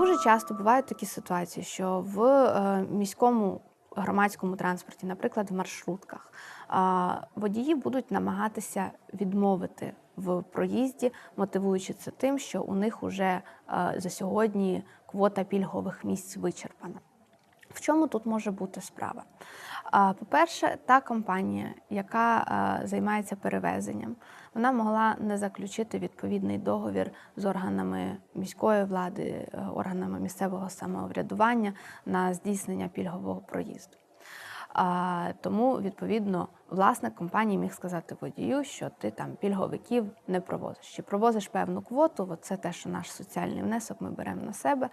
Дуже часто бувають такі ситуації, що в е, міському громадському транспорті, наприклад, в маршрутках, водії будуть намагатися відмовити в проїзді, мотивуючи це тим, що у них вже за сьогодні квота пільгових місць вичерпана. В чому тут може бути справа? По-перше, та компанія, яка займається перевезенням, вона могла не заключити відповідний договір з органами міської влади, е, органами місцевого самоврядування на здійснення пільгового проїзду. Тому, відповідно, власник компанії міг сказати водію, що ти там пільговиків не провозиш. Чи провозиш певну квоту, от це те, що наш соціальний внесок ми беремо на себе.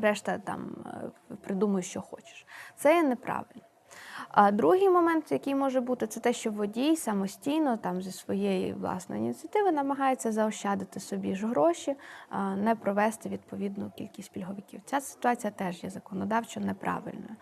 Решта там е, придумуй, що хочеш. Це є неправильно. А другий момент, який може бути, це те, що водій самостійно, там зі своєї власної ініціативи, намагається заощадити собі ж гроші, не провести відповідну кількість пільговиків. Ця ситуація теж є законодавчо неправильною.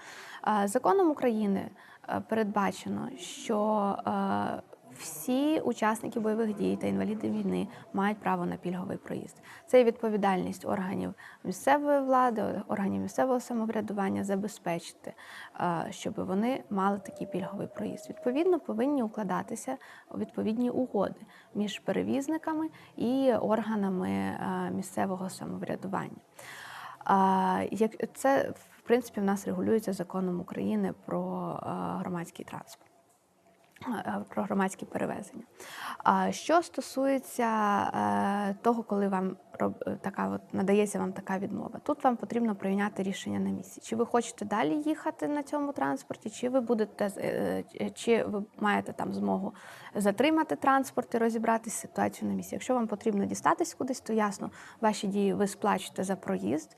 Законом України е, передбачено, що е, всі учасники бойових дій та інваліди війни мають право на пільговий проїзд. Це є відповідальність органів місцевої влади, органів місцевого самоврядування забезпечити, щоб вони мали такий пільговий проїзд. Відповідно, повинні укладатися відповідні угоди між перевізниками і органами місцевого самоврядування. Як це в принципі в нас регулюється законом України про громадський транспорт. Е, про громадські перевезення. Що стосується е, того, коли вам така от надається вам така відмова, тут вам потрібно прийняти рішення на місці. Чи ви хочете далі їхати на цьому транспорті, чи ви будете е, чи ви маєте там змогу затримати транспорт і розібратися з ситуацією на місці? Якщо вам потрібно дістатись кудись, то ясно, ваші дії ви сплачуєте за проїзд.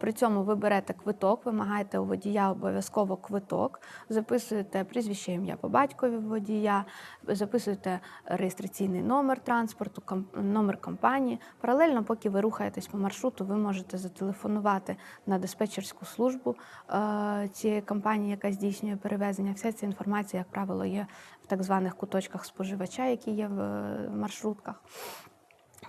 При цьому ви берете квиток, вимагаєте у водія обов'язково квиток, записуєте прізвище ім'я по батькові водія, записуєте реєстраційний номер транспорту, номер компанії. Паралельно, поки ви рухаєтесь по маршруту, ви можете зателефонувати на диспетчерську службу е, цієї компанії, яка здійснює перевезення. Вся ця інформація, як правило, є в так званих куточках споживача, які є в е, маршрутках.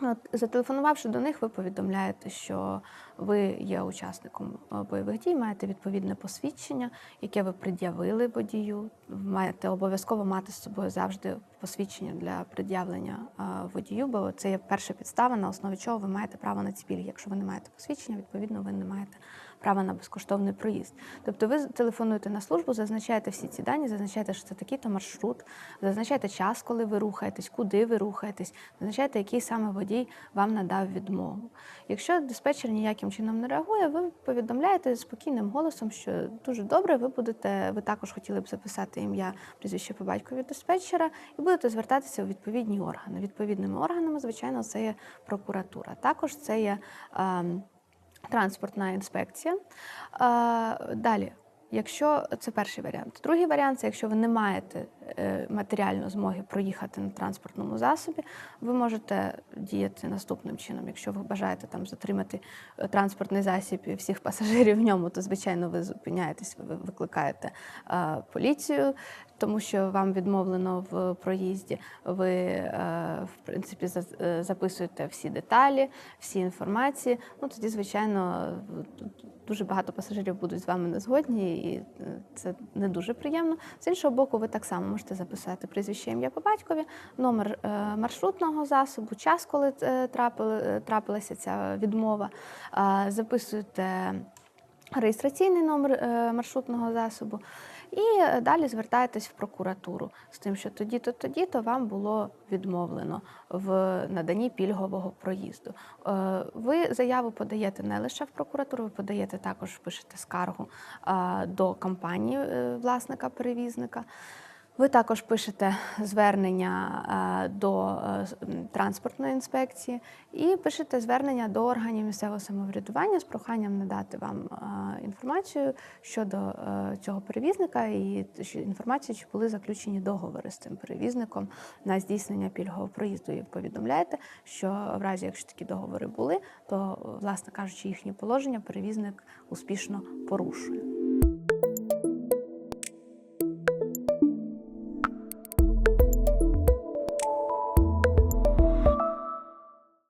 От, Зателефонувавши до них, ви повідомляєте, що ви є учасником е, бойових дій, маєте відповідне посвідчення, яке ви пред'явили водію. Маєте обов'язково мати з собою завжди посвідчення для пред'явлення водію, бо це є перша підстава, на основі чого ви маєте право на ці пільги. Якщо ви не маєте посвідчення, відповідно ви не маєте права на безкоштовний проїзд. Тобто ви телефонуєте на службу, зазначаєте всі ці дані, зазначаєте, що це такий-то маршрут, зазначаєте час, коли ви рухаєтесь, куди ви рухаєтесь, зазначаєте, який саме водій вам надав відмову. Якщо диспетчер ніяким чином не реагує, ви повідомляєте спокійним голосом, що дуже добре, ви будете, ви також хотіли б записати ім'я прізвище по батькові диспетчера і будете звертатися у відповідні органи. Відповідними органами, звичайно, це є прокуратура. Також це є. е, транспортна інспекція. Далі, якщо це перший варіант. Другий варіант це якщо ви не маєте е, матеріальної змоги проїхати на транспортному засобі, ви можете діяти наступним чином. Якщо ви бажаєте там затримати е, транспортний засіб і всіх пасажирів в ньому, то звичайно ви зупиняєтесь, ви викликаєте поліцію тому що вам відмовлено в проїзді. Ви, е, в принципі, е, записуєте всі деталі, всі інформації. Ну тоді, звичайно, дуже багато пасажирів будуть з вами не згодні, і е, це не дуже приємно. З іншого боку, ви так само можете записати прізвище ім'я по батькові, номер маршрутного засобу, час, коли трапилася ця відмова. Записуєте реєстраційний номер маршрутного засобу. І далі звертаєтесь в прокуратуру з тим, що тоді-то, тоді-то вам було відмовлено в наданні пільгового проїзду. Е, ви заяву подаєте не лише в прокуратуру, ви подаєте також пишете скаргу до компанії е, власника перевізника. Ви також пишете звернення е, до е, транспортної інспекції і пишете звернення до органів місцевого самоврядування з проханням надати вам е, інформацію щодо цього перевізника і інформацію, чи були заключені договори з цим перевізником на здійснення пільгового проїзду. І повідомляєте, що в разі, якщо такі договори були, то, власне кажучи, їхні положення перевізник успішно порушує.